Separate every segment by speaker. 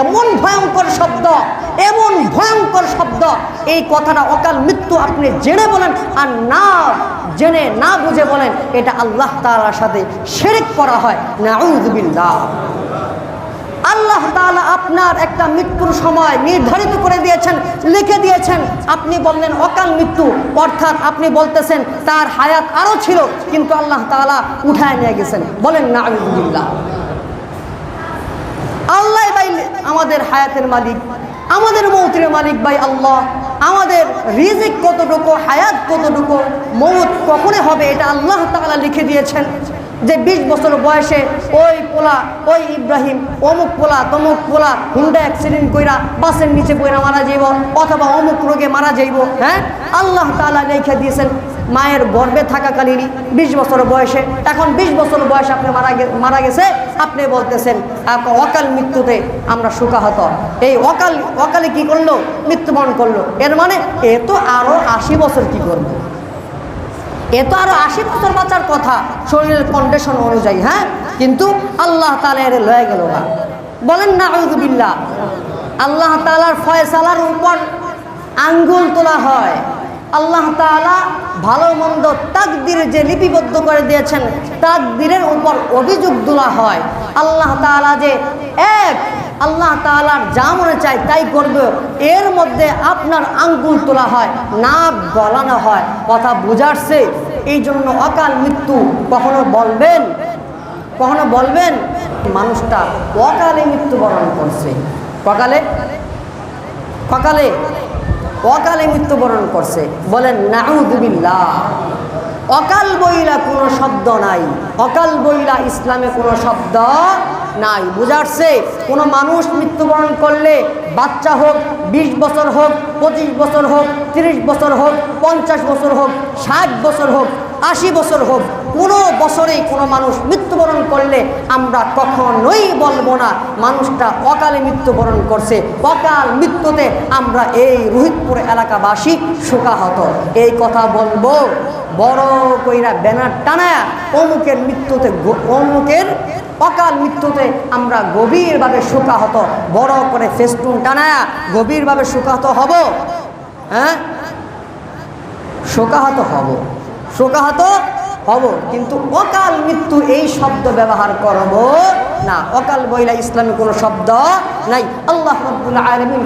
Speaker 1: এমন ভয়ঙ্কর শব্দ, এমন ভয়ঙ্কর শব্দ, এই কথাটা অকাল মৃত্যু আপনি জেনে বলেন আর না জেনে না বুঝে বলেন, এটা আল্লাহ তাআলার সাথে সেরেক করা হয়। নাউযুবিল্লাহ আল্লাহ তাআলা আপনার একটা মৃত্যুর সময় নির্ধারিত করে দিয়েছেন, লিখে দিয়েছেন। আপনি বললেন অকাল মৃত্যু, অর্থাৎ আপনি বলতেছেন তার হায়াত আরও ছিল, কিন্তু আল্লাহ তাআলা উঠায় নিয়ে গেছেন। বলেন না আলহামদুলিল্লাহ আল্লাহ ভাই আমাদের হায়াতের মালিক, আমাদের মৌতের মালিক ভাই আল্লাহ। আমাদের রিজিক কতটুকু, হায়াত কতটুকু, মৌত কখনো হবে এটা আল্লাহ তালা লিখে দিয়েছেন। যে বিশ বছর বয়সে ওই পোলা, ওই ইব্রাহিম, অমুক পোলা, তমুক পোলা হুন্ডা অ্যাক্সিডেন্ট কইরা বাসের নিচে পইরা মারা যাইব অথবা অমুক রোগে মারা যাইব হ্যাঁ? আল্লাহ তাআলা লিখে দিয়েছেন, মায়ের গর্ভে থাকাকালীনই বিশ বছর বয়সে, এখন বিশ বছর বয়সে আপনি মারা মারা গেছে, আপনি বলতেছেন অকাল মৃত্যুতে আমরা সুখাহত। এই অকাল, অকালে কি করল? মৃত্যুবরণ করল। এর মানে এ তো আরও আশি বছর কি করবে? এ তো আরও আশি বছর বাঁচার কথা শরীরের কন্ডিশন অনুযায়ী হ্যাঁ? কিন্তু আল্লাহ তালা এর লয়ে গেল না। বলেন না আউযুবিল্লাহ আল্লাহ তালার ফয়সালার উপর আঙ্গুল তোলা হয়। আল্লাহ তাআলা ভালো মন্দ তাকদির যে লিপিবদ্ধ করে দিয়েছেন, তাকদিরের উপর অভিযোগ তোলা হয়। আল্লাহ তাআলা যে এক আল্লাহ তাআলার যা মনে চায় তাই করবে। এর মধ্যে আপনার আঙ্গুল তোলা হয়, নাক গলানো হয়। কথা বুঝাচ্ছে এই জন্য অকাল মৃত্যু কখনো বলবেন? কখনো বলবেন? মানুষটা অকালে মৃত্যুবরণ করছে। ককালে? ককালে? অকালে মৃত্যুবরণ করছে। বলেন নাউদুবিল্লাহ অকাল বইলা কোনো শব্দ নাই। অকাল বইলা ইসলামে কোনো শব্দ নাই। বুঝাচ্ছে কোনো মানুষ মৃত্যুবরণ করলে বাচ্চা হোক, বিশ বছর হোক, পঁচিশ বছর হোক, তিরিশ বছর হোক, পঞ্চাশ বছর হোক, ষাট বছর হোক আশি বছর হোক, কোনো বছরেই কোনো মানুষ মৃত্যুবরণ করলে আমরা কখনোই বলব না, মানুষটা অকালে মৃত্যুবরণ করছে, অকাল মৃত্যুতে আমরা এই রোহিতপুর এলাকাবাসী শোকাহত। এই কথা বলব, বড় কইরা ব্যানার টানায়া অমুকের মৃত্যুতে অমুকের অকাল মৃত্যুতে আমরা গভীরভাবে শোকাহত। বড় করে ফেস্টুন টানায়া গভীরভাবে শোকাহত হব? হ্যাঁ? শোকাহত হব। শোকাহত হব, কিন্তু অকাল মৃত্যু এই শব্দ ব্যবহার করব না। অকাল বইলা ইসলামে কোনো শব্দ নাই। আল্লাহ রাব্বুল আলামিন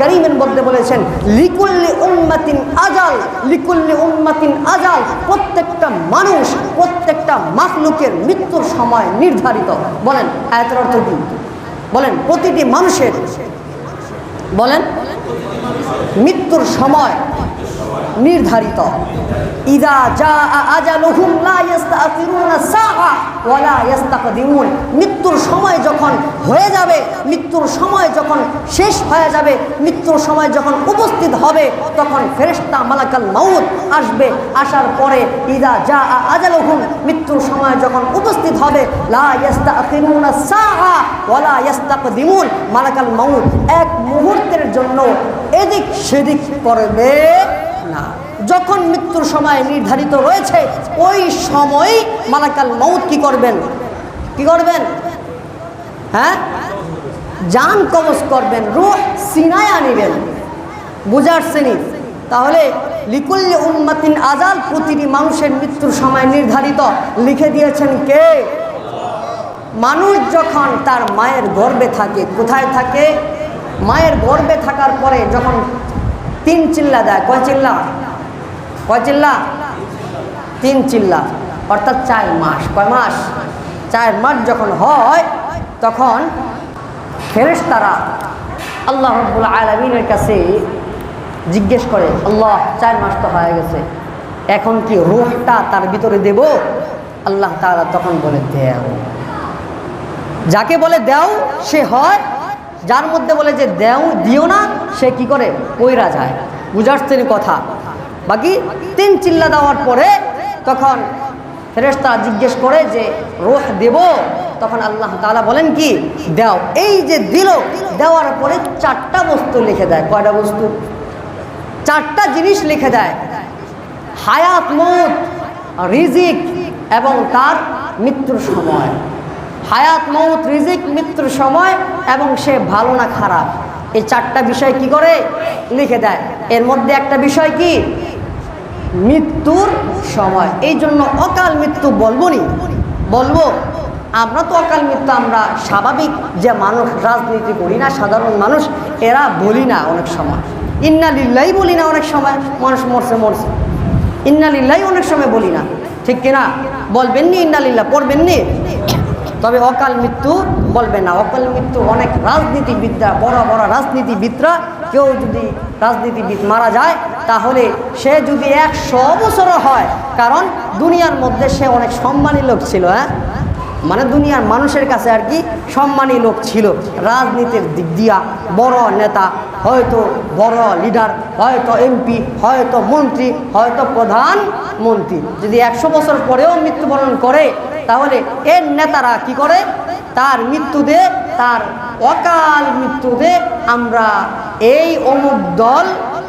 Speaker 1: কারীমের মধ্যে বলেছেন, লিকুল্লি উম্মাতিন আজাল, লিকুল্লি উম্মাতিন আজাল। প্রত্যেকটা মানুষ, প্রত্যেকটা মাখলুকের মৃত্যুর সময় নির্ধারিত। বলেন, আয়াতের অর্থ কি? বলেন, প্রতিটি মানুষের বলেন। মৃত্যুর সময় নির্ধারিত। ইদা যা ইস্তাকদিমুন মৃত্যুর সময় হয়ে যাবে, মৃত্যুর সময় যখন শেষ হয়ে যাবে, মৃত্যুর সময় যখন উপস্থিত হবে, তখন ফেরেশতা মালাকাল মাউত আসবে। আসার পরে, ইদা যা আজাল হুম মৃত্যুর সময় যখন উপস্থিত হবে, লা ইস্তাখিরুনা সাআ ওয়ালা ইস্তাকদিমুন মালাকাল মাউত এক মুহূর্তের জন্য এদিক সেদিক করবে না। যখন মৃত্যুর সময় নির্ধারিত রয়েছে, ওই সময় মালাকাল মৌত কি করবেন? কি করবেন? হ্যাঁ? জান কবজ করবেন, রুহ সিনায় আনিবেন। বুঝার শ্রেণি। তাহলে লিকুল্লি উম্মাতিন আজাল প্রতিটি মানুষের মৃত্যুর সময় নির্ধারিত। লিখে দিয়েছেন কে? মানুষ যখন তার মায়ের গর্বে থাকে, কোথায় থাকে? মায়ের গর্বে থাকার পরে যখন তিন চিল্লা দেয়, কয় চিল্লা? কয় চিল্লা? তিন চিল্লা। অর্থাৎ চার মাস। কয় মাস? চার মাস যখন হয় তখন ফেরেশতারা আল্লাহ রব্বুল আলমিনের কাছে জিজ্ঞেস করে, আল্লাহ, চার মাস তো হয়ে গেছে, এখন কি রুহটা তার ভিতরে দেব? আল্লাহ তারা তখন বলে, দেও। যাকে বলে দেও, সে হয়, যার মধ্যে বলে যে দেও, দিও না, সে কি করে? কইরা যায়। শ্রেণি কথা। বাকি তিন চিল্লা দেওয়ার পরে তখন ফেরেশতা জিজ্ঞেস করে যে, রোহ দেব? তখন আল্লাহ তাআলা বলেন কি? দেও। এই যে দিল, দেওয়ার পরে চারটা বস্তু লিখে দেয়। কয়টা বস্তু? চারটা জিনিস লিখে দেয়। হায়াত, মত, রিজিক এবং তার মৃত্যুর সময়। হায়াত, মৌত, রিজিক, মৃত্যুর সময় এবং সে ভালো না খারাপ। এই চারটা বিষয় কি করে? লিখে দেয়। এর মধ্যে একটা বিষয় কি? মৃত্যুর সময়। এই জন্য অকাল মৃত্যু বলব নি? বলব? আমরা তো অকাল মৃত্যু, আমরা স্বাভাবিক যে মানুষ, রাজনীতি করি না, সাধারণ মানুষ, এরা বলি না অনেক সময়। ইন্না লিল্লাই বলি না অনেক সময়, মানুষ মরছে মরছে। ইন্নালিল্লাই অনেক সময় বলি না। ঠিক কিনা? বলবেন নি ইন্না লিল্লা পড়বেন নি? তবে অকাল মৃত্যু বলবে না। অকাল মৃত্যু অনেক রাজনীতিবিদরা, বড় বড় রাজনীতিবিদরা, কেউ যদি রাজনীতিবিদ মারা যায়, তাহলে সে যদি একশো বছরও হয়, কারণ দুনিয়ার মধ্যে সে অনেক সম্মানী লোক ছিল হ্যাঁ? মানে দুনিয়ার মানুষের কাছে আর কি সম্মানী লোক ছিল। রাজনীতির দিক দিয়া বড় নেতা, হয়তো বড় লিডার হয়তো এমপি হয়তো মন্ত্রী, হয়তো প্রধানমন্ত্রী যদি একশো বছর পরেও মৃত্যুবরণ করে, তাহলে এর নেতারা কি করে? তার মৃত্যুতে, তার অকাল মৃত্যুতে আমরা এই অমুক দল,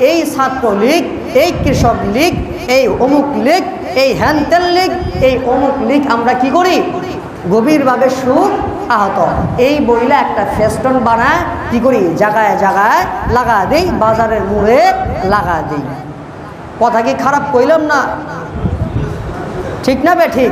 Speaker 1: এই ছাত্রলীগ, এই কৃষক লীগ এই অমুক লীগ, এই হ্যান্তেল লীগ, এই অমুক লীগ আমরা কি করি? গভীরভাবে সুর আহত। এই বইলা একটা ফেস্টন বানায়, কি করি? জায়গায় জায়গায় লাগা দেই, বাজারের মুড়ে লাগা দেই। কথা কি খারাপ কইলাম না? ঠিক না বে, ঠিক?